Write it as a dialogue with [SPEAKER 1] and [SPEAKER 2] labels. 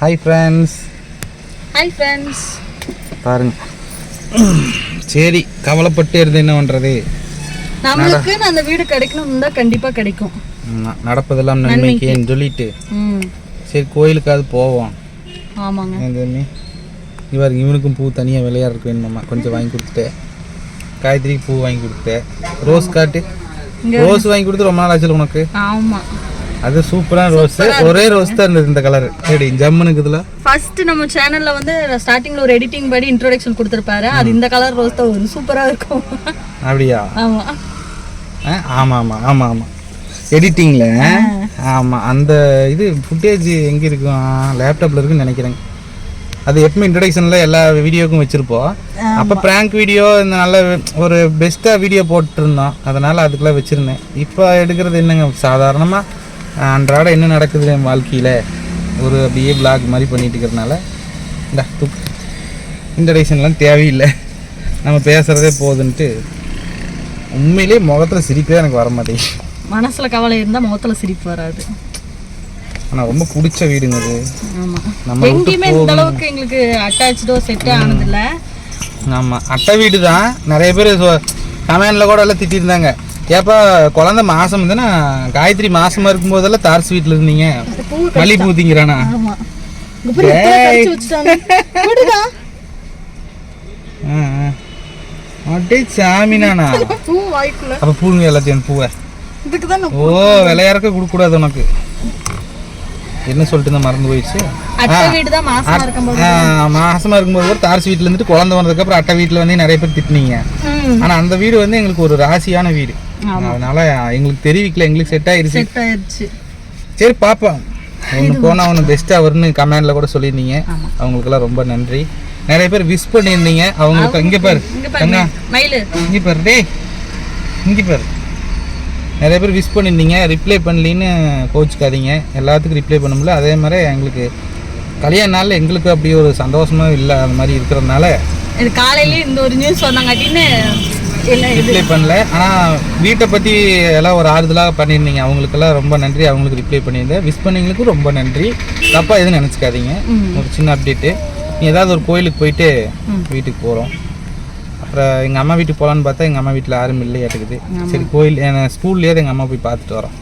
[SPEAKER 1] Hi friends
[SPEAKER 2] hi friends
[SPEAKER 1] பாருங்க. சரி கவலைப்பட்டு இருந்து என்ன பண்ணுறது
[SPEAKER 2] நம்மளுக்கு அந்த வீடு கிடைக்கணும் தான் கண்டிப்பா கிடைக்கும்.
[SPEAKER 1] நடப்பதெல்லாம் நன்மைக்கேன்னு சொல்லிட்டு. சரி கோயிலுக்காவது போவோம்.
[SPEAKER 2] ஆமாங்க.
[SPEAKER 1] இவர் இவனுக்கும் பூ தனியாக விளையாடுறதுக்கு வேணுமாம்மா. கொஞ்சம் வாங்கி கொடுத்துட்டேன் காயத்ரிக்கு பூ வாங்கி கொடுத்தேன் ரோஸ் காட்டு. ரோஸ் வாங்கி கொடுத்து ரொம்ப நாள் ஆச்சு உனக்கு?
[SPEAKER 2] ஆமா.
[SPEAKER 1] அது சூப்பரான ரோஸ் ஒரே ரோஸ் தான் இருந்தது இந்த கலர் எப்படி ஜம்முனுக்கு இதில்
[SPEAKER 2] ஃபர்ஸ்ட் நம்ம சேனல்ல வந்து ஸ்டார்டிங்ல ஒரு எடிட்டிங் படி இன்ட்ரோடக்ஷன் கொடுத்துருப்பாரு. அது இந்த கலர் ரோஸ் தான் வரும். சூப்பரா இருக்கும்.
[SPEAKER 1] அப்படியா?
[SPEAKER 2] ஆமா.
[SPEAKER 1] ஆமா ஆமா ஆமா ஆமா. எடிட்டிங்ல ஆமா. அந்த இது ஃபுட்டேஜ் எங்க இருக்கும் லேப்டாப்ல இருக்குன்னு நினைக்கிறேன். அது எப்பவுமே இன்ட்ரடக்ஷன்ல எல்லா வீடியோக்கும் வச்சிருப்போம். அப்ப பிராங்க் வீடியோ இந்த நல்ல ஒரு பெஸ்ட்டா வீடியோ போட்டிருந்தோம். அதனால அதுக்கெல்லாம் வச்சிருந்தேன். இப்போ எடுக்கிறது என்னங்க? சாதாரணமா அன்றாட என்ன நடக்குது என் வாழ்க்கையில? ஒரு அப்படியே பிளாக் மாதிரி பண்ணிட்டு இருக்கிறதுனால இந்த துக் இன்ட்ரடக்ஷன்லாம் தேவையில்லை. நம்ம பேசுறதே போதுன்ட்டு உண்மையிலேயே முகத்துல சிரிப்பே எனக்கு வர மாட்டேங்குது
[SPEAKER 2] மனசுல கவலை இருந்தா முகத்துல சிரிப்பு வராது.
[SPEAKER 1] ஆனால் ரொம்ப பிடிச்ச வீடுங்க அது. நம்ம
[SPEAKER 2] எங்கேயுமே இந்த அளவுக்கு எங்களுக்கு அட்டாச்சோ செட் ஆனது இல்ல
[SPEAKER 1] ஆமாம் அட்டை வீடு தான் நிறைய பேர் கமெண்டில் கூட எல்லாம் திட்டிருந்தாங்க. ஏப்பா குழந்தை மாசம் இருந்தேன்னா காயத்ரி மாசமா இருக்கும்போதெல்லாம் தார்ஸ் வீட்டில் இருந்தீங்க. மல்லிகைப்பூ திங்கிறானா
[SPEAKER 2] ஆமா. இங்க பாரு, எத்தனை கடிச்சு வச்சுட்டாங்க. விடுடா.
[SPEAKER 1] ஆ, ஆ. அடே சாமினானா அப்போ பூங்க எல்லாத்தையும் பூவை.
[SPEAKER 2] தான்
[SPEAKER 1] ஓ விளையாடுறக்க கொடுக்கக்கூடாது உனக்கு. என்ன சொல்லிட்டு மறந்து போயிடுச்சு.
[SPEAKER 2] தான் மாசமா இருக்கும்போது.
[SPEAKER 1] கூட தார்ஸ் வீட்டில் இருந்துட்டு குழந்தை வந்ததுக்கப்புறம் அட்டை வீட்டில் வந்து நிறைய பேர் திட்டினீங்க. ஆனா அந்த வீடு வந்து எங்களுக்கு ஒரு ராசியான வீடு. அதனால எங்களுக்கு தெரிவிக்கல எங்களுக்கு செட் ஆயிருச்சு.
[SPEAKER 2] செட் ஆயிருச்சு.
[SPEAKER 1] சரி பாப்போம். ஒன்று போனால் ஒன்று பெஸ்ட்டாக வரும்னு கமெண்ட்ல கூட சொல்லியிருந்தீங்க. அவங்களுக்கெல்லாம் ரொம்ப நன்றி. நிறைய பேர் விஷ் பண்ணியிருந்தீங்க. அவங்களுக்கு இங்கே பாரு.
[SPEAKER 2] இங்க
[SPEAKER 1] பாரு. டேய். இங்கே பாரு. நிறைய பேர் விஷ் பண்ணியிருந்தீங்க. ரிப்ளை பண்ணலின்னு கோச்சிக்காதீங்க எல்லாத்துக்கும் ரிப்ளை பண்ணும்ல. அதே மாதிரி எங்களுக்கு கல்யாண நாளில் எங்களுக்கு அப்படி ஒரு சந்தோஷமா இல்லை. அந்த மாதிரி இருக்கிறதுனால
[SPEAKER 2] இது காலையில இந்த ஒரு நியூஸ் சொன்னாங்காட்டின்னு
[SPEAKER 1] ரிப்ளை பண்ணல. ஆனால் வீட்டை பற்றி எல்லாம் ஒரு ஆறுதலாக பண்ணியிருந்தீங்க. அவங்களுக்கெல்லாம் ரொம்ப நன்றி. அவங்களுக்கு ரிப்ளை பண்ணியிருந்தேன். விஷ் பண்ணவங்களுக்கும் ரொம்ப நன்றி. தப்பாக எதுவும் நினச்சிக்காதீங்க. ஒரு சின்ன அப்டேட்டு நீ ஏதாவது ஒரு கோயிலுக்கு போயிட்டு வீட்டுக்கு போகிறோம் அப்புறம் எங்கள் அம்மா வீட்டுக்கு போகலான்னு பார்த்தா எங்கள் அம்மா வீட்டில் யாரும் இல்லையாட்டுக்குது. சரி கோயில் ஸ்கூல்லேயே எங்கள் அம்மா போய் பார்த்துட்டு வரோம்.